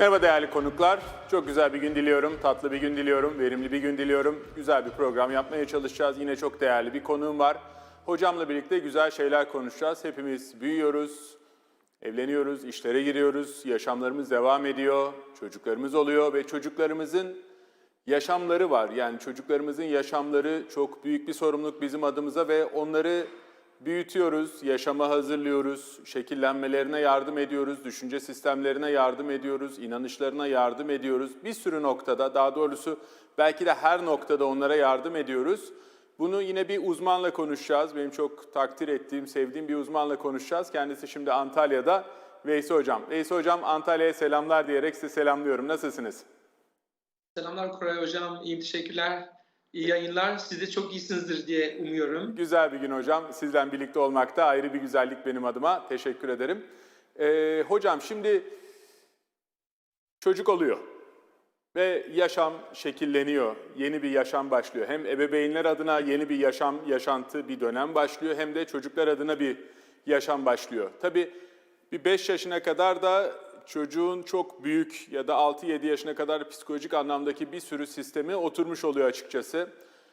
Merhaba değerli konuklar. Çok güzel bir gün diliyorum, tatlı bir gün diliyorum, verimli bir gün diliyorum. Güzel bir program yapmaya çalışacağız. Yine çok değerli bir konuğum var. Hocamla birlikte güzel şeyler konuşacağız. Hepimiz büyüyoruz, evleniyoruz, işlere giriyoruz, yaşamlarımız devam ediyor, çocuklarımız oluyor ve çocuklarımızın yaşamları var. Yani çocuklarımızın yaşamları çok büyük bir sorumluluk bizim adımıza ve onları büyütüyoruz, yaşama hazırlıyoruz, şekillenmelerine yardım ediyoruz, düşünce sistemlerine yardım ediyoruz, inanışlarına yardım ediyoruz. Bir sürü noktada, daha doğrusu belki de her noktada onlara yardım ediyoruz. Bunu yine bir uzmanla konuşacağız. Benim çok takdir ettiğim, sevdiğim bir uzmanla konuşacağız. Kendisi şimdi Antalya'da. Veysi Hocam. Veysi Hocam Antalya'ya selamlar diyerek size selamlıyorum. Nasılsınız? Selamlar Koray Hocam. İyi teşekkürler. İyi yayınlar. Siz de çok iyisinizdir diye umuyorum. Güzel bir gün hocam. Sizden birlikte olmak da ayrı bir güzellik benim adıma. Teşekkür ederim. Ee, hocam şimdi çocuk oluyor ve yaşam şekilleniyor. Yeni bir yaşam başlıyor. Hem ebeveynler adına yeni bir yaşam, yaşantı, bir dönem başlıyor hem de çocuklar adına bir yaşam başlıyor. Tabii bir 5 yaşına kadar da çocuğun çok büyük ya da 6-7 yaşına kadar psikolojik anlamdaki bir sürü sistemi oturmuş oluyor açıkçası.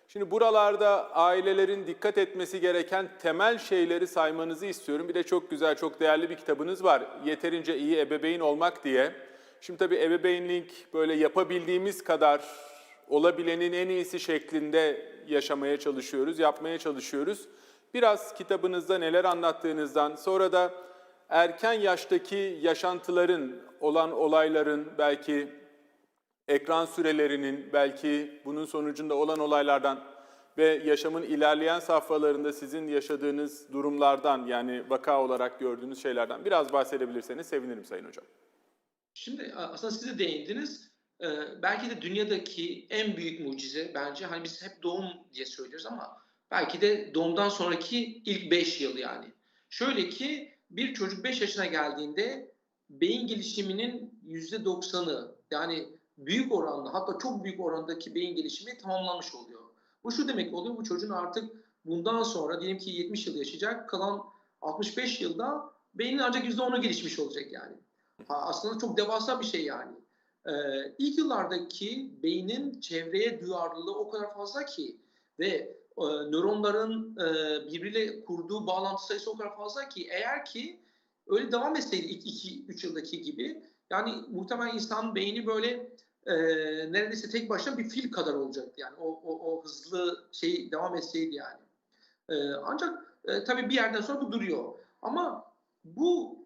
Şimdi buralarda ailelerin dikkat etmesi gereken temel şeyleri saymanızı istiyorum. Bir de çok güzel, çok değerli bir kitabınız var. Yeterince iyi ebeveyn olmak diye. Şimdi tabii ebeveynlik böyle yapabildiğimiz kadar olabilenin en iyisi şeklinde yaşamaya çalışıyoruz, yapmaya çalışıyoruz. Biraz kitabınızda neler anlattığınızdan, sonra da erken yaştaki yaşantıların, olan olayların, belki ekran sürelerinin, belki bunun sonucunda olan olaylardan ve yaşamın ilerleyen safhalarında sizin yaşadığınız durumlardan yani vaka olarak gördüğünüz şeylerden biraz bahsedebilirseniz sevinirim Sayın Hocam. Şimdi aslında siz de değindiniz. Ee, belki de dünyadaki en büyük mucize bence hani biz hep doğum diye söylüyoruz ama belki de doğumdan sonraki ilk 5 yıl yani. Şöyle ki bir çocuk 5 yaşına geldiğinde beyin gelişiminin %90'ı yani büyük oranda hatta çok büyük orandaki beyin gelişimi tamamlanmış oluyor. Bu şu demek oluyor bu çocuğun artık bundan sonra diyelim ki 70 yıl yaşayacak kalan 65 yılda beynin ancak %10'u gelişmiş olacak yani. Aslında çok devasa bir şey yani. Ee, ilk yıllardaki beynin çevreye duyarlılığı o kadar fazla ki ve e, nöronların e, birbiriyle kurduğu bağlantı sayısı o kadar fazla ki eğer ki öyle devam etseydi ilk 2-3 yıldaki gibi yani muhtemelen insan beyni böyle e, neredeyse tek başına bir fil kadar olacaktı yani o, o, o hızlı şey devam etseydi yani. E, ancak e, tabii bir yerden sonra bu duruyor. Ama bu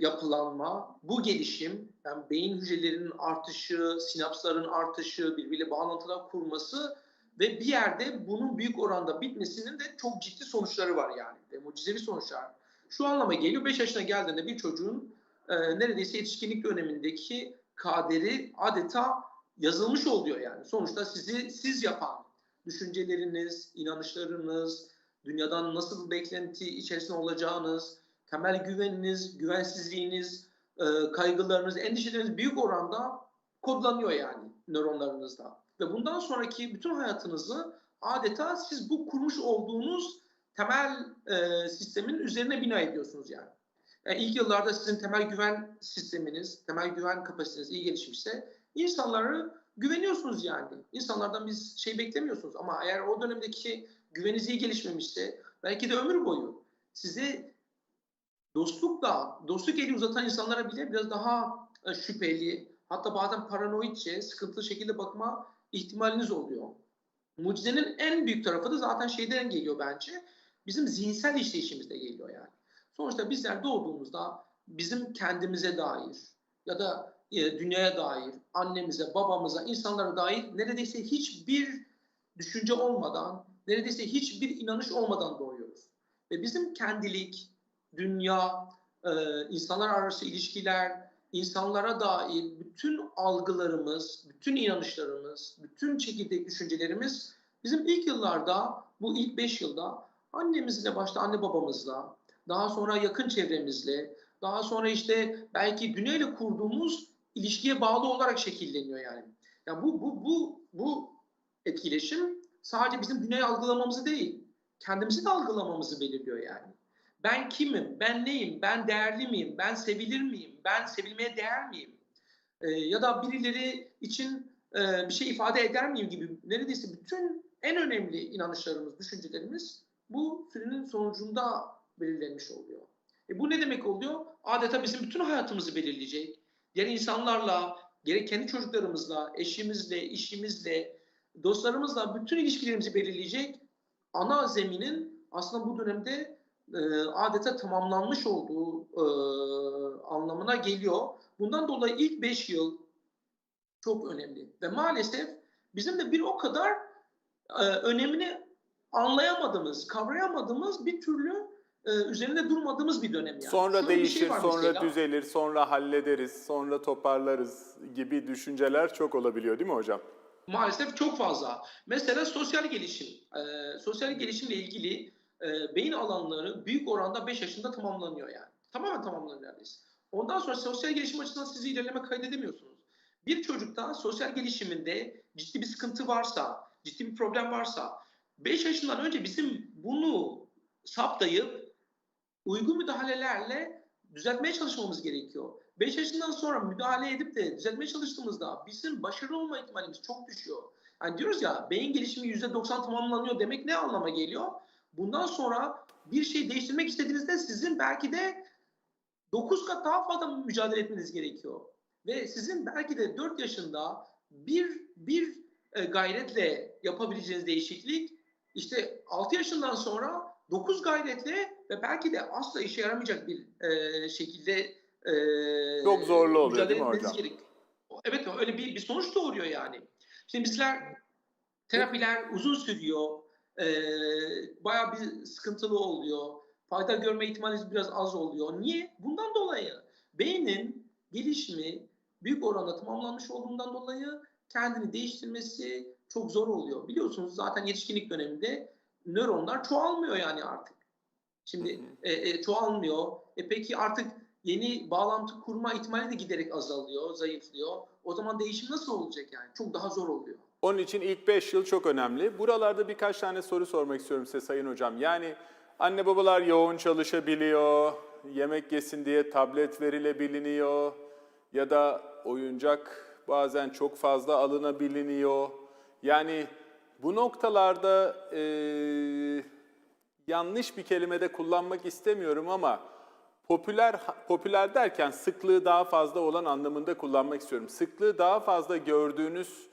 yapılanma, bu gelişim, yani beyin hücrelerinin artışı, sinapsların artışı, birbiriyle bağlantılar kurması ve bir yerde bunun büyük oranda bitmesinin de çok ciddi sonuçları var yani. Ve mucizevi sonuçlar. Şu anlama geliyor, 5 yaşına geldiğinde bir çocuğun e, neredeyse yetişkinlik dönemindeki kaderi adeta yazılmış oluyor yani. Sonuçta sizi siz yapan düşünceleriniz, inanışlarınız, dünyadan nasıl beklenti içerisinde olacağınız, temel güveniniz, güvensizliğiniz, e, kaygılarınız, endişeleriniz büyük oranda kodlanıyor yani nöronlarınızda. Ve bundan sonraki bütün hayatınızı adeta siz bu kurmuş olduğunuz temel e, sistemin üzerine bina ediyorsunuz yani. yani. İlk yıllarda sizin temel güven sisteminiz, temel güven kapasiteniz iyi gelişmişse insanlara güveniyorsunuz yani. İnsanlardan biz şey beklemiyorsunuz ama eğer o dönemdeki güveniniz iyi gelişmemişse belki de ömür boyu size dostlukla, dostluk eli uzatan insanlara bile biraz daha e, şüpheli, hatta bazen paranoidçe, sıkıntılı şekilde bakma ihtimaliniz oluyor. Mucizenin en büyük tarafı da zaten şeyden geliyor bence. Bizim zihinsel işleyişimizde geliyor yani. Sonuçta bizler doğduğumuzda bizim kendimize dair ya da e, dünyaya dair, annemize, babamıza, insanlara dair neredeyse hiçbir düşünce olmadan, neredeyse hiçbir inanış olmadan doğuyoruz. Ve bizim kendilik, dünya, e, insanlar arası ilişkiler, insanlara dair bütün algılarımız, bütün inanışlarımız, bütün çekirdek düşüncelerimiz bizim ilk yıllarda, bu ilk beş yılda annemizle başta anne babamızla, daha sonra yakın çevremizle, daha sonra işte belki dünya ile kurduğumuz ilişkiye bağlı olarak şekilleniyor yani. Yani bu bu bu bu etkileşim sadece bizim dünyayı algılamamızı değil, kendimizi de algılamamızı belirliyor yani. Ben kimim? Ben neyim? Ben değerli miyim? Ben sevilir miyim? Ben sevilmeye değer miyim? e, ya da birileri için e, bir şey ifade eder miyim gibi neredeyse bütün en önemli inanışlarımız, düşüncelerimiz bu sürenin sonucunda belirlenmiş oluyor. E bu ne demek oluyor? Adeta bizim bütün hayatımızı belirleyecek. Diğer insanlarla, gerek kendi çocuklarımızla, eşimizle, işimizle, dostlarımızla bütün ilişkilerimizi belirleyecek ana zeminin aslında bu dönemde e, adeta tamamlanmış olduğu e, anlamına geliyor. Bundan dolayı ilk 5 yıl çok önemli. Ve maalesef bizim de bir o kadar e, önemini anlayamadığımız, kavrayamadığımız bir türlü e, üzerinde durmadığımız bir dönem yani. Sonra Şöyle bir değişir, şey sonra mesela. düzelir, sonra hallederiz, sonra toparlarız gibi düşünceler çok olabiliyor değil mi hocam? Maalesef çok fazla. Mesela sosyal gelişim. Ee, sosyal gelişimle ilgili e, beyin alanları büyük oranda 5 yaşında tamamlanıyor yani. Tamamen tamamlanıyor neredeyse. Ondan sonra sosyal gelişim açısından sizi ilerleme kaydedemiyorsunuz. Bir çocukta sosyal gelişiminde ciddi bir sıkıntı varsa, ciddi bir problem varsa 5 yaşından önce bizim bunu saptayıp uygun müdahalelerle düzeltmeye çalışmamız gerekiyor. 5 yaşından sonra müdahale edip de düzeltmeye çalıştığımızda bizim başarılı olma ihtimalimiz çok düşüyor. Yani diyoruz ya beyin gelişimi %90 tamamlanıyor demek ne anlama geliyor? Bundan sonra bir şey değiştirmek istediğinizde sizin belki de 9 kat daha fazla mücadele etmeniz gerekiyor. Ve sizin belki de 4 yaşında bir bir e, gayretle yapabileceğiniz değişiklik işte 6 yaşından sonra 9 gayretle ve belki de asla işe yaramayacak bir e, şekilde e, Çok zorlu oluyor değil mi hocam? gerek- Evet öyle bir, bir sonuç doğuruyor yani. Şimdi bizler terapiler uzun sürüyor. E, bayağı bir sıkıntılı oluyor. Fayda görme ihtimaliniz biraz az oluyor. Niye? Bundan dolayı beynin gelişimi büyük oranda tamamlanmış olduğundan dolayı kendini değiştirmesi çok zor oluyor. Biliyorsunuz zaten yetişkinlik döneminde nöronlar çoğalmıyor yani artık. Şimdi e, e, çoğalmıyor. E peki artık yeni bağlantı kurma ihtimali de giderek azalıyor, zayıflıyor. O zaman değişim nasıl olacak yani? Çok daha zor oluyor. Onun için ilk 5 yıl çok önemli. Buralarda birkaç tane soru sormak istiyorum size Sayın Hocam. Yani anne babalar yoğun çalışabiliyor, yemek yesin diye tablet verilebiliniyor ya da oyuncak bazen çok fazla alınabiliniyor. Yani bu noktalarda eee, yanlış bir kelime de kullanmak istemiyorum ama popüler popüler derken sıklığı daha fazla olan anlamında kullanmak istiyorum. Sıklığı daha fazla gördüğünüz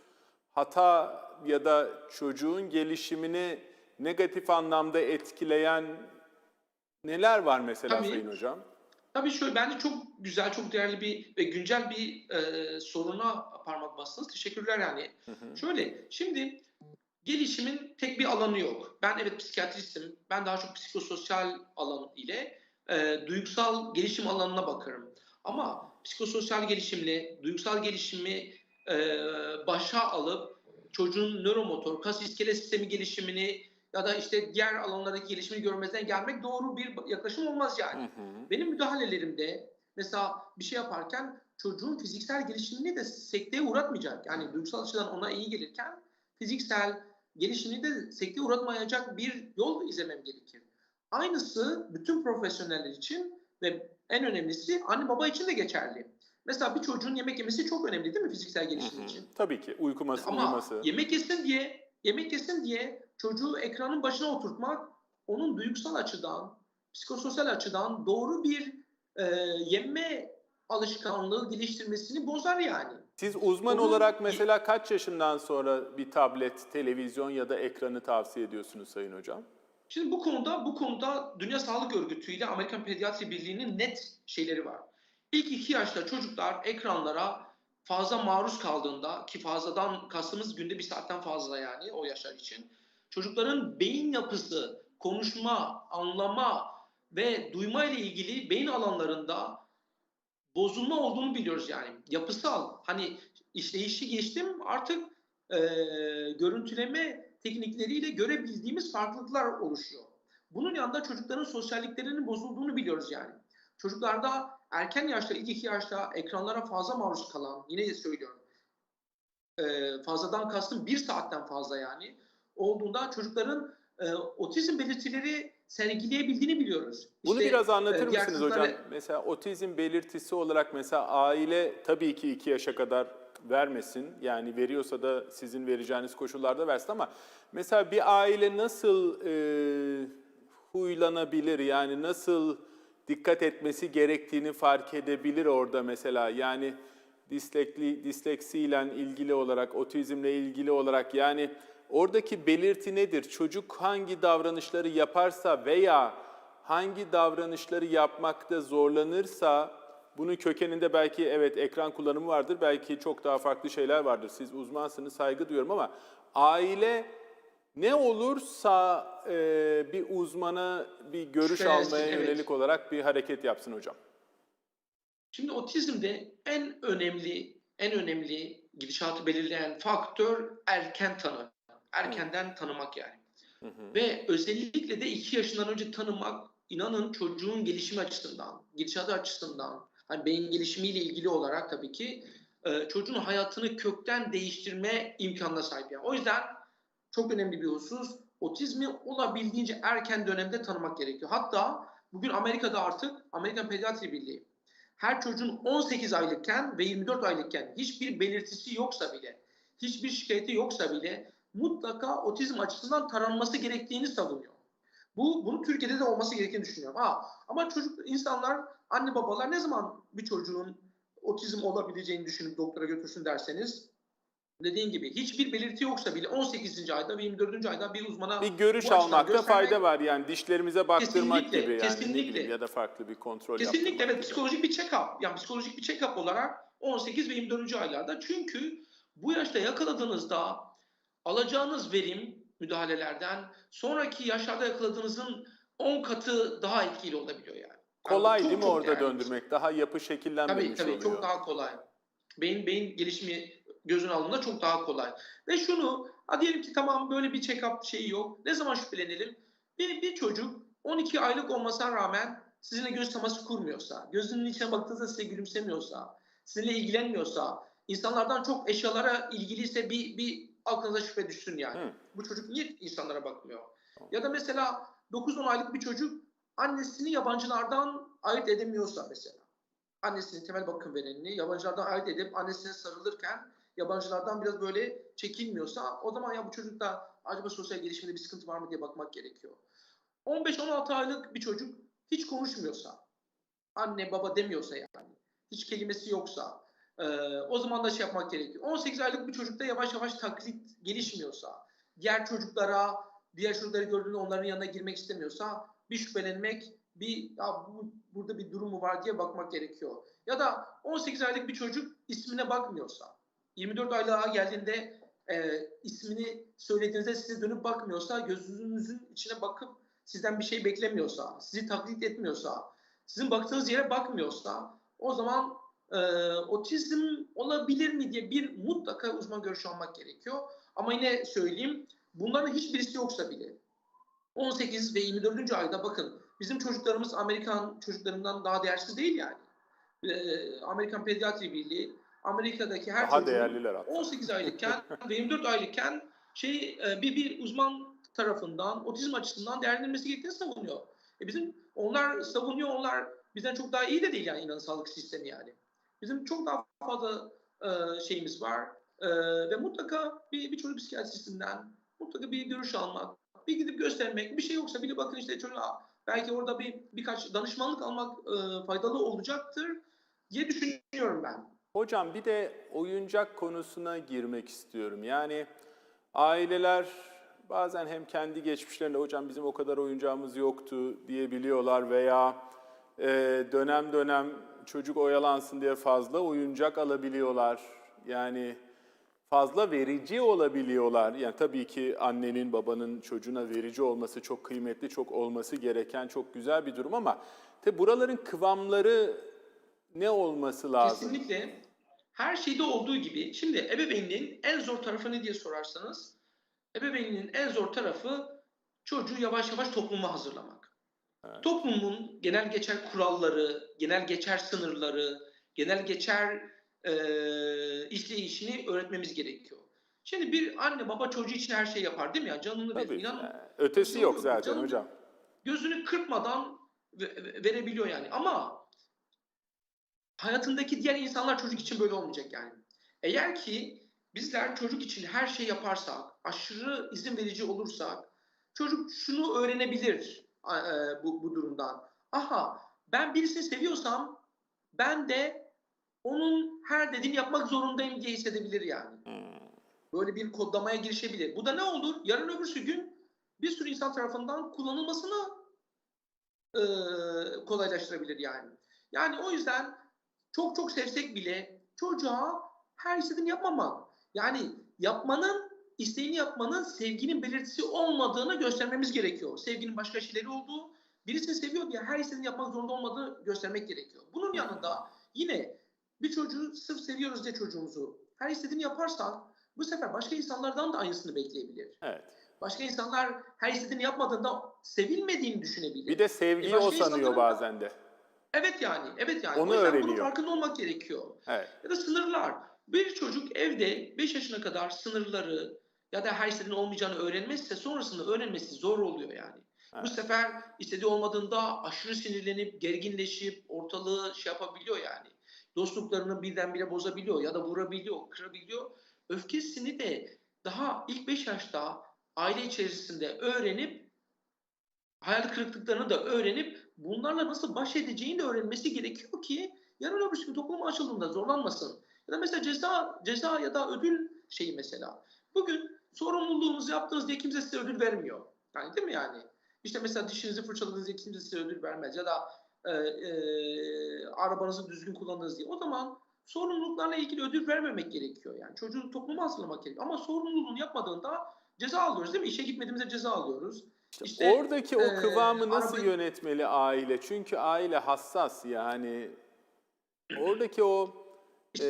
hata ya da çocuğun gelişimini negatif anlamda etkileyen neler var mesela Tabii. Sayın Hocam? Tabii şöyle bence çok güzel, çok değerli bir ve güncel bir e, soruna parmak bastınız. Teşekkürler yani. Şöyle, şimdi gelişimin tek bir alanı yok. Ben evet psikiyatristim. Ben daha çok psikososyal alan ile e, duygusal gelişim alanına bakarım. Ama psikososyal gelişimle duygusal gelişimi e, başa alıp çocuğun nöromotor, kas iskelet sistemi gelişimini ya da işte diğer alanlardaki gelişimi görmezden gelmek doğru bir yaklaşım olmaz yani. Hı hı. Benim müdahalelerimde mesela bir şey yaparken çocuğun fiziksel gelişimini de sekteye uğratmayacak. Yani duygusal açıdan ona iyi gelirken fiziksel gelişimini de sekteye uğratmayacak bir yol izlemem gerekir. Aynısı bütün profesyoneller için ve en önemlisi anne baba için de geçerli. Mesela bir çocuğun yemek yemesi çok önemli değil mi fiziksel gelişim için? Tabii ki uykuması, Ama uyuması. yemek yesin diye yemek yesin diye çocuğu ekranın başına oturtmak onun duygusal açıdan, psikososyal açıdan doğru bir e, yeme alışkanlığı geliştirmesini bozar yani. Siz uzman Onun- olarak mesela kaç yaşından sonra bir tablet, televizyon ya da ekranı tavsiye ediyorsunuz Sayın Hocam? Şimdi bu konuda bu konuda Dünya Sağlık Örgütü ile Amerikan Pediatri Birliği'nin net şeyleri var. İlk iki yaşta çocuklar ekranlara fazla maruz kaldığında ki fazladan kastımız günde bir saatten fazla yani o yaşlar için. Çocukların beyin yapısı, konuşma, anlama ve duyma ile ilgili beyin alanlarında bozulma olduğunu biliyoruz yani. Yapısal hani işleyişi geçtim artık e, görüntüleme teknikleriyle görebildiğimiz farklılıklar oluşuyor. Bunun yanında çocukların sosyalliklerinin bozulduğunu biliyoruz yani. Çocuklarda erken yaşta, ilk iki yaşta ekranlara fazla maruz kalan, yine söylüyorum, e, fazladan kastım bir saatten fazla yani, olduğunda çocukların e, otizm belirtileri sergileyebildiğini biliyoruz. Bunu İşte, biraz e, anlatır diğer mısınız hocam? Mesela otizm belirtisi olarak mesela aile tabii ki 2 yaşa kadar vermesin. Yani veriyorsa da sizin vereceğiniz koşullarda versin ama mesela bir aile nasıl e, huylanabilir? Yani nasıl dikkat etmesi gerektiğini fark edebilir orada mesela? Yani dislekli, disleksiyle ilgili olarak, otizmle ilgili olarak yani oradaki belirti nedir? Çocuk hangi davranışları yaparsa veya hangi davranışları yapmakta zorlanırsa bunun kökeninde belki evet ekran kullanımı vardır, belki çok daha farklı şeyler vardır. Siz uzmansınız, saygı duyuyorum ama aile ne olursa e, bir uzmana bir görüş Şüphelensin, almaya evet. yönelik olarak bir hareket yapsın hocam. Şimdi otizmde en önemli en önemli gidişatı belirleyen faktör erken tanı. Erkenden tanımak yani. Ve özellikle de 2 yaşından önce tanımak inanın çocuğun gelişimi açısından, gidişatı açısından, hani beyin gelişimiyle ilgili olarak tabii ki e, çocuğun hayatını kökten değiştirme imkanına sahip. Yani. O yüzden çok önemli bir husus otizmi olabildiğince erken dönemde tanımak gerekiyor. Hatta bugün Amerika'da artık Amerikan Pediatri Birliği her çocuğun 18 aylıkken ve 24 aylıkken hiçbir belirtisi yoksa bile, hiçbir şikayeti yoksa bile mutlaka otizm açısından taranması gerektiğini savunuyor. Bu bunu Türkiye'de de olması gerektiğini düşünüyorum. Ha, ama çocuk insanlar, anne babalar ne zaman bir çocuğun otizm olabileceğini düşünüp doktora götürsün derseniz dediğin gibi hiçbir belirti yoksa bile 18. ayda ve 24. ayda bir uzmana Bir görüş almakta fayda var yani dişlerimize baktırmak Kesinlikle, gibi yani kesinlikle. bileyim ya da farklı bir kontrol Kesinlikle evet psikolojik bir check-up. Yani psikolojik bir check-up olarak 18 ve 24. aylarda. Çünkü bu yaşta yakaladığınızda alacağınız verim müdahalelerden sonraki yaşlarda yakaladığınızın 10 katı daha etkili olabiliyor yani. Yani Kolay çok değil mi orada değerli. döndürmek? Daha yapı şekillenmemiş Tabii tabii oluyor. çok daha kolay. Beyin beyin gelişimi gözün aldığında çok daha kolay. Ve şunu, ha diyelim ki tamam böyle bir check-up şeyi yok. Ne zaman şüphelenelim? Bir, bir çocuk 12 aylık olmasına rağmen sizinle göz teması kurmuyorsa, gözünün içine baktığınızda size gülümsemiyorsa, sizinle ilgilenmiyorsa, insanlardan çok eşyalara ilgiliyse bir, bir aklınıza şüphe düşsün yani. Hı. Bu çocuk niye insanlara bakmıyor? Ya da mesela 9-10 aylık bir çocuk annesini yabancılardan ayırt edemiyorsa mesela annesinin temel bakım verenini yabancılardan ayırt edip annesine sarılırken yabancılardan biraz böyle çekilmiyorsa o zaman ya bu çocukta acaba sosyal gelişimde bir sıkıntı var mı diye bakmak gerekiyor. 15-16 aylık bir çocuk hiç konuşmuyorsa, anne baba demiyorsa yani, hiç kelimesi yoksa e, o zaman da şey yapmak gerekiyor. 18 aylık bir çocukta yavaş yavaş taklit gelişmiyorsa, diğer çocuklara, diğer çocukları gördüğünde onların yanına girmek istemiyorsa bir şüphelenmek, bir ya bu, burada bir durum mu var diye bakmak gerekiyor. Ya da 18 aylık bir çocuk ismine bakmıyorsa, 24 aylığa geldiğinde e, ismini söylediğinizde size dönüp bakmıyorsa, gözünüzün içine bakıp sizden bir şey beklemiyorsa, sizi taklit etmiyorsa, sizin baktığınız yere bakmıyorsa o zaman e, otizm olabilir mi diye bir mutlaka uzman görüşü almak gerekiyor. Ama yine söyleyeyim bunların hiçbirisi yoksa bile 18 ve 24. ayda bakın bizim çocuklarımız Amerikan çocuklarından daha değersiz değil yani. Ee, Amerikan Pediatri Birliği Amerika'daki her Daha değerliler hatta. 18 aylıkken ve 24 aylıkken şey e, bir bir uzman tarafından otizm açısından değerlendirilmesi gerektiğini savunuyor. E bizim onlar savunuyor, onlar bizden çok daha iyi de değil yani inan sağlık sistemi yani. Bizim çok daha fazla e, şeyimiz var E, ve mutlaka bir, bir çocuk psikiyatristinden mutlaka bir görüş almak, bir gidip göstermek, bir şey yoksa bile bakın işte çocuğa belki orada bir birkaç danışmanlık almak e, faydalı olacaktır diye düşünüyorum ben. Hocam bir de oyuncak konusuna girmek istiyorum. Yani aileler bazen hem kendi geçmişlerinde hocam bizim o kadar oyuncağımız yoktu diyebiliyorlar veya e, dönem dönem çocuk oyalansın diye fazla oyuncak alabiliyorlar. Yani fazla verici olabiliyorlar. Yani tabii ki annenin babanın çocuğuna verici olması çok kıymetli, çok olması gereken çok güzel bir durum ama tabii buraların kıvamları ne olması lazım? Kesinlikle her şeyde olduğu gibi şimdi ebeveynliğin en zor tarafı ne diye sorarsanız ebeveynliğin en zor tarafı çocuğu yavaş yavaş topluma hazırlamak. Evet. Toplumun genel geçer kuralları, genel geçer sınırları, genel geçer e, işleyişini öğretmemiz gerekiyor. Şimdi bir anne baba çocuğu için her şey yapar değil mi ya? Canını verir. İnanın ötesi yok zaten canım- hocam. gözünü kırpmadan ve- ve- verebiliyor yani. Ama hayatındaki diğer insanlar çocuk için böyle olmayacak yani. Eğer ki bizler çocuk için her şey yaparsak, aşırı izin verici olursak, çocuk şunu öğrenebilir e, bu, bu durumdan. Aha ben birisini seviyorsam ben de onun her dediğini yapmak zorundayım diye hissedebilir yani. Hmm. Böyle bir kodlamaya girişebilir. Bu da ne olur? Yarın öbürsü gün bir sürü insan tarafından kullanılmasını e, kolaylaştırabilir yani. Yani o yüzden çok çok sevsek bile çocuğa her istediğini yapmamak. Yani yapmanın, isteğini yapmanın sevginin belirtisi olmadığını göstermemiz gerekiyor. Sevginin başka şeyleri olduğu, birisini seviyor diye her istediğini yapmak zorunda olmadığını göstermek gerekiyor. Bunun yanında yine bir çocuğu sırf seviyoruz diye çocuğumuzu her istediğini yaparsak bu sefer başka insanlardan da aynısını bekleyebilir. Evet. Başka insanlar her istediğini yapmadığında sevilmediğini düşünebilir. Bir de sevgiyi E, o sanıyor bazen de. Evet yani, evet yani. Onu o yüzden bunun öğreniyor. farkında olmak gerekiyor. Evet. Ya da sınırlar. Bir çocuk evde 5 yaşına kadar sınırları ya da her istediğinin olmayacağını öğrenmezse sonrasında öğrenmesi zor oluyor yani. Bu Evet. sefer istediği olmadığında aşırı sinirlenip, gerginleşip ortalığı şey yapabiliyor yani. Dostluklarını birdenbire bozabiliyor ya da vurabiliyor, kırabiliyor. Öfkesini de daha ilk 5 yaşta aile içerisinde öğrenip hayal kırıklıklarını da öğrenip bunlarla nasıl baş edeceğini de öğrenmesi gerekiyor ki yarın öbür gün topluma açıldığında zorlanmasın. Ya da mesela ceza ceza ya da ödül şeyi mesela. Bugün sorumluluğunuzu yaptınız diye kimse size ödül vermiyor. Yani değil mi yani? İşte mesela dişinizi fırçaladınız diye kimse size ödül vermez ya da e, e, arabanızı düzgün kullandınız diye. O zaman sorumluluklarla ilgili ödül vermemek gerekiyor yani. Çocuğu topluma hazırlamak gerekiyor. Ama sorumluluğunu yapmadığında ceza alıyoruz değil mi? İşe gitmediğimizde ceza alıyoruz. İşte, Oradaki o e, kıvamı nasıl arabayı- yönetmeli aile? Çünkü aile hassas yani. Oradaki o e,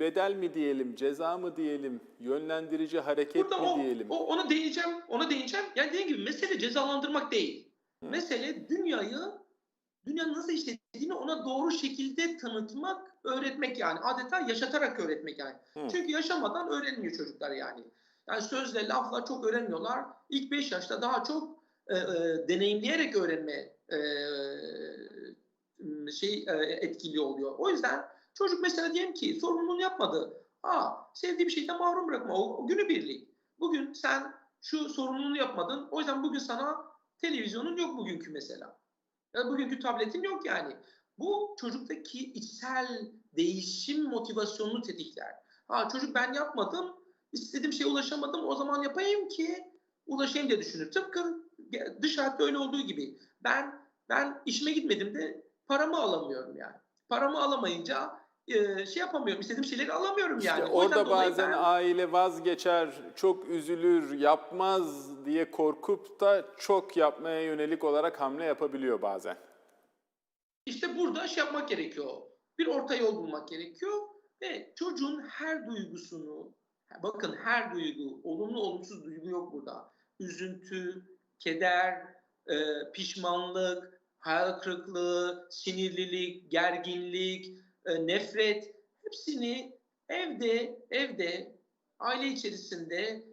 bedel mi diyelim, ceza mı diyelim, yönlendirici hareket Burada mi o, diyelim? o, ona değineceğim, ona değineceğim. Yani dediğim gibi mesele cezalandırmak değil. Hı. Mesele dünyayı, dünyanın nasıl işlediğini ona doğru şekilde tanıtmak, öğretmek yani. Adeta yaşatarak öğretmek yani. Hı. Çünkü yaşamadan öğrenmiyor çocuklar yani. Yani sözle, lafla çok öğrenmiyorlar. İlk 5 yaşta daha çok e, e, deneyimleyerek öğrenme e, şey e, etkili oluyor. O yüzden çocuk mesela diyelim ki sorumluluğunu yapmadı. Aa, sevdiği bir şeyden mahrum bırakma. O, o günü birlik. Bugün sen şu sorumluluğunu yapmadın. O yüzden bugün sana televizyonun yok bugünkü mesela. Ya bugünkü tabletin yok yani. Bu çocuktaki içsel değişim motivasyonunu tetikler. Ha çocuk ben yapmadım, istediğim şeye ulaşamadım o zaman yapayım ki ulaşayım diye düşünür. Tıpkı dış hayatta öyle olduğu gibi. Ben ben işime gitmedim de paramı alamıyorum yani. Paramı alamayınca e, şey yapamıyorum, istediğim şeyleri alamıyorum İşte yani. O yüzden orada bazen ben- aile vazgeçer, çok üzülür, yapmaz diye korkup da çok yapmaya yönelik olarak hamle yapabiliyor bazen. İşte burada şey yapmak gerekiyor. Bir orta yol bulmak gerekiyor ve çocuğun her duygusunu, bakın her duygu, olumlu olumsuz duygu yok burada. Üzüntü, keder, e, pişmanlık, hayal kırıklığı, sinirlilik, gerginlik, e, nefret hepsini evde evde aile içerisinde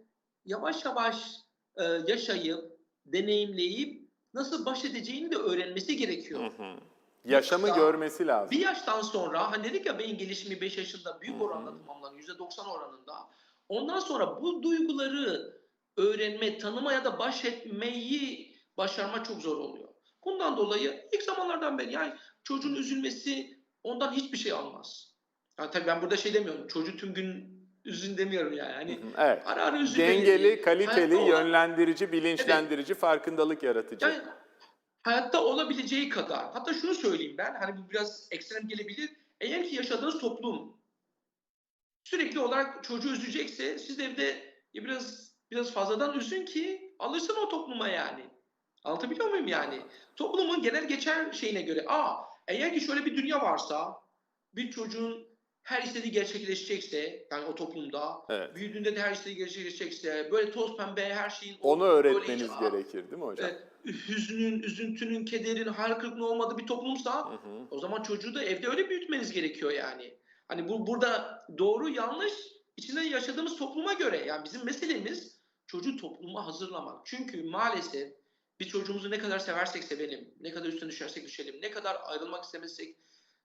yavaş yavaş e, yaşayıp deneyimleyip nasıl baş edeceğini de öğrenmesi gerekiyor. Hı hı. Yaşamı Yoksa görmesi lazım. Bir yaştan sonra hani dedik ya beyin gelişimi 5 yaşında büyük oranda tamamlanıyor. %90 oranında. Ondan sonra bu duyguları öğrenme, tanıma ya da baş etmeyi başarma çok zor oluyor. Bundan dolayı ilk zamanlardan beri yani çocuğun üzülmesi ondan hiçbir şey almaz. Yani tabii ben burada şey demiyorum. Çocuğu tüm gün üzün demiyorum yani. Hani Evet. ara ara üzülmeli. Dengeli, kaliteli, olan- yönlendirici, bilinçlendirici, farkındalık yaratıcı. Yani hayatta olabileceği kadar. Hatta şunu söyleyeyim ben. Hani bu biraz ekstrem gelebilir. Eğer ki yaşadığınız toplum sürekli olarak çocuğu üzecekse siz de evde biraz biraz fazladan üzün ki alışsın o topluma yani. Anlatabiliyor muyum yani? Toplumun genel geçer şeyine göre. Aa eğer ki şöyle bir dünya varsa bir çocuğun her istediği gerçekleşecekse yani o toplumda Evet. büyüdüğünde de her istediği gerçekleşecekse böyle toz pembe her şeyin Onu öğretmeniz hiç- gerekir değil mi hocam? e, hüznün, üzüntünün, kederin, hayal kırıklığının olmadığı bir toplumsa Hı hı. o zaman çocuğu da evde öyle büyütmeniz gerekiyor yani. Hani bu burada doğru yanlış içinde yaşadığımız topluma göre yani bizim meselemiz çocuğu topluma hazırlamak. Çünkü maalesef bir çocuğumuzu ne kadar seversek sevelim, ne kadar üstüne düşersek düşelim, ne kadar ayrılmak istemezsek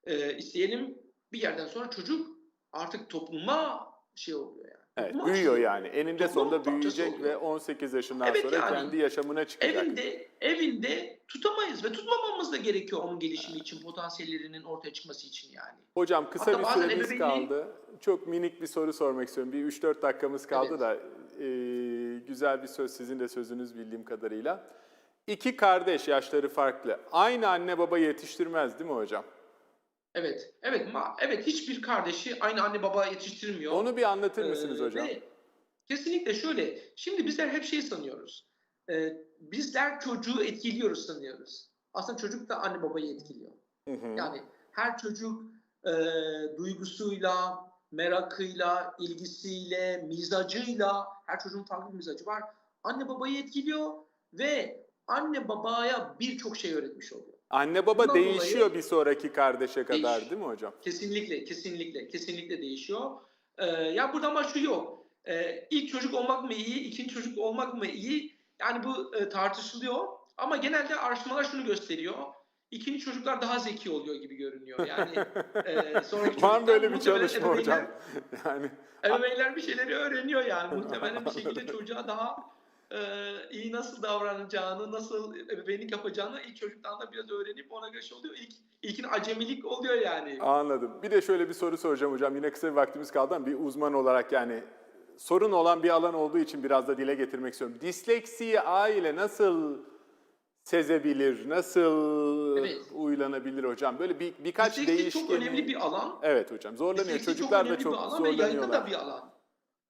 e, isteyelim bir yerden sonra çocuk artık topluma şey oluyor yani. Evet, büyüyor yani. Eninde sonunda büyüyecek ve 18 yaşından Evet sonra yani. kendi yaşamına çıkacak. Evinde, evinde tutamayız ve tutmamamız da gerekiyor onun gelişimi için, potansiyellerinin ortaya çıkması için yani. Hocam kısa Hatta bir süremiz ebeveynliği- kaldı. Çok minik bir soru sormak istiyorum. Bir 3-4 dakikamız kaldı Evet. da e, güzel bir söz sizin de sözünüz bildiğim kadarıyla. İki kardeş yaşları farklı. Aynı anne baba yetiştirmez değil mi hocam? Evet, evet, ma- evet hiçbir kardeşi aynı anne baba yetiştirmiyor. Onu bir anlatır mısınız Ee, hocam? ve kesinlikle şöyle. Şimdi bizler hep şey sanıyoruz. Ee, bizler çocuğu etkiliyoruz sanıyoruz. Aslında çocuk da anne babayı etkiliyor. Hı hı. Yani her çocuk e, duygusuyla, merakıyla, ilgisiyle, mizacıyla, her çocuğun farklı bir mizacı var. Anne babayı etkiliyor ve anne babaya birçok şey öğretmiş oluyor. Anne baba Bundan değişiyor dolayı- bir sonraki kardeşe kadar değil mi hocam? Kesinlikle, kesinlikle, kesinlikle değişiyor. Ee, ya burada ama şu yok. Ee, ilk çocuk olmak mı iyi, ikinci çocuk olmak mı iyi? Yani bu e, tartışılıyor. Ama genelde araştırmalar şunu gösteriyor. İkinci çocuklar daha zeki oluyor gibi görünüyor. Yani e, sonraki Var böyle bir çalışma hocam? Yani Ebeveynler bir şeyleri öğreniyor yani. Muhtemelen bir şekilde çocuğa daha e, iyi nasıl davranacağını, nasıl ebeveynlik yapacağını ilk çocuktan da biraz öğrenip ona göre şey oluyor. İlk, ilkin acemilik oluyor yani. Anladım. Bir de şöyle bir soru soracağım hocam. Yine kısa bir vaktimiz kaldı ama bir uzman olarak yani sorun olan bir alan olduğu için biraz da dile getirmek istiyorum. Disleksiyi aile nasıl sezebilir, nasıl Evet. uylanabilir hocam? Böyle bir birkaç Disleksi değişkeni... çok önemli bir alan. Evet hocam zorlanıyor. Disleksi Çocuklar da önemli bir çok alan ve yaygın da zorlanıyorlar. bir alan.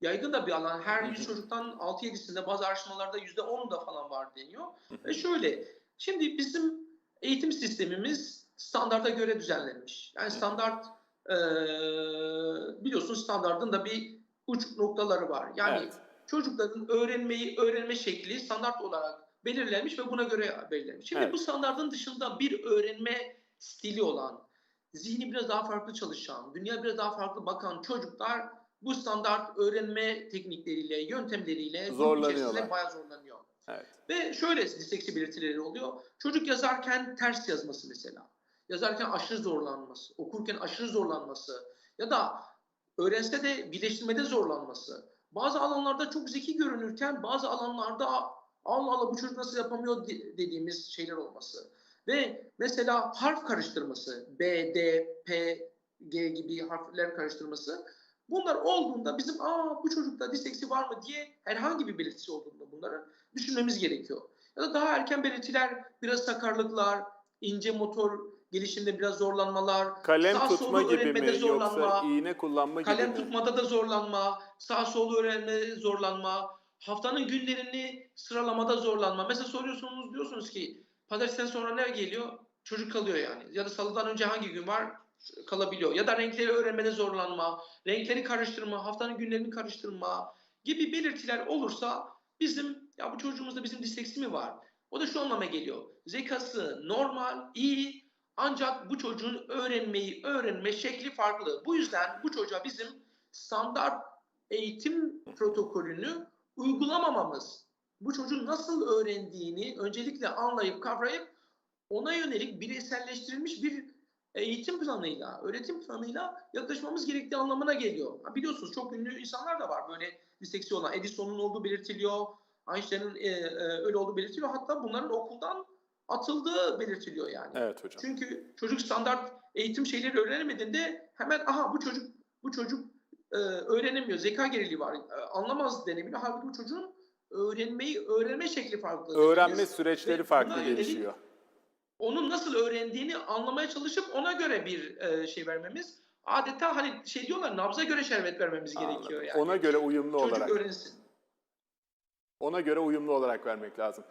Yaygın da bir alan. Her 100 çocuktan 6-7'sinde bazı araştırmalarda %10'da falan var deniyor. Ve şöyle, şimdi bizim eğitim sistemimiz standarda göre düzenlenmiş. Yani standart, eee biliyorsun standardın da bir uç noktaları var. Yani Evet. çocukların öğrenmeyi, öğrenme şekli standart olarak belirlenmiş ve buna göre belirlenmiş. Şimdi Evet. bu standardın dışında bir öğrenme stili olan, zihni biraz daha farklı çalışan, dünya biraz daha farklı bakan çocuklar bu standart öğrenme teknikleriyle, yöntemleriyle Zorlanıyorlar. bayağı zorlanıyor. Evet. Ve şöyle disleksi belirtileri oluyor. Çocuk yazarken ters yazması mesela. Yazarken aşırı zorlanması, okurken aşırı zorlanması ya da öğrense de birleştirmede zorlanması. Bazı alanlarda çok zeki görünürken bazı alanlarda Allah Allah bu çocuk nasıl yapamıyor de- dediğimiz şeyler olması. Ve mesela harf karıştırması, B, D, P, G gibi harfler karıştırması. Bunlar olduğunda bizim aa bu çocukta disleksi var mı diye herhangi bir belirtisi olduğunda bunların düşünmemiz gerekiyor. Ya da daha erken belirtiler biraz sakarlıklar, ince motor gelişimde biraz zorlanmalar, Kalem sağ tutma gibi mi zorlanma, yoksa iğne kullanma gibi kalem tutmada da zorlanma, sağ solu öğrenmede zorlanma, haftanın günlerini sıralamada zorlanma. Mesela soruyorsunuz diyorsunuz ki pazartesiden sonra ne geliyor? Çocuk kalıyor yani. Ya da salıdan önce hangi gün var? Kalabiliyor. Ya da renkleri öğrenmede zorlanma, renkleri karıştırma, haftanın günlerini karıştırma gibi belirtiler olursa bizim ya bu çocuğumuzda bizim disleksi mi var? O da şu anlama geliyor. Zekası normal, iyi ancak bu çocuğun öğrenmeyi öğrenme şekli farklı. Bu yüzden bu çocuğa bizim standart eğitim protokolünü uygulamamamız, bu çocuğun nasıl öğrendiğini öncelikle anlayıp kavrayıp ona yönelik bireyselleştirilmiş bir eğitim planıyla, öğretim planıyla yaklaşmamız gerektiği anlamına geliyor. Ha, biliyorsunuz çok ünlü insanlar da var böyle disleksi olan. Edison'un olduğu belirtiliyor, Einstein'ın e, e, öyle olduğu belirtiliyor. Hatta bunların okuldan atıldığı belirtiliyor yani. Evet hocam. Çünkü çocuk standart eğitim şeyleri öğrenemediğinde hemen aha bu çocuk bu çocuk e, öğrenemiyor. Zeka geriliği var. e, anlamaz denebilir. Halbuki bu çocuğun öğrenmeyi öğrenme şekli farklı. Öğrenme Biz- süreçleri farklı buna yönelik gelişiyor. Onun nasıl öğrendiğini anlamaya çalışıp ona göre bir e, şey vermemiz. Adeta hani şey diyorlar nabza göre şerbet vermemiz gerekiyor Anladım. yani. Ona göre uyumlu Çocuk olarak. öğrensin. Ona göre uyumlu olarak vermek lazım.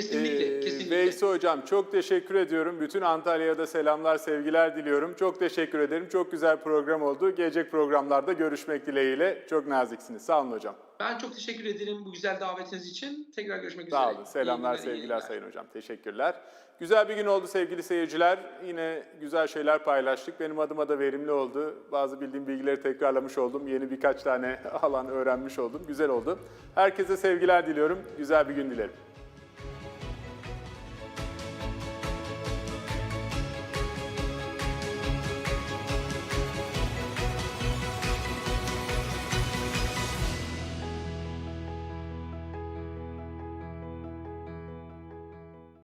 Kesinlikle, Ee, kesinlikle. Veysi Hocam çok teşekkür ediyorum. Bütün Antalya'ya da selamlar, sevgiler diliyorum. Çok teşekkür ederim. Çok güzel program oldu. Gelecek programlarda görüşmek dileğiyle. Çok naziksiniz. Sağ olun hocam. Ben çok teşekkür ederim bu güzel davetiniz için. Tekrar görüşmek Sağ üzere. olun. Selamlar, günler, sevgiler. Sayın Hocam. Teşekkürler. Güzel bir gün oldu sevgili seyirciler. Yine güzel şeyler paylaştık. Benim adıma da verimli oldu. Bazı bildiğim bilgileri tekrarlamış oldum. Yeni birkaç tane alan öğrenmiş oldum. Güzel oldu. Herkese sevgiler diliyorum. Güzel bir gün dilerim.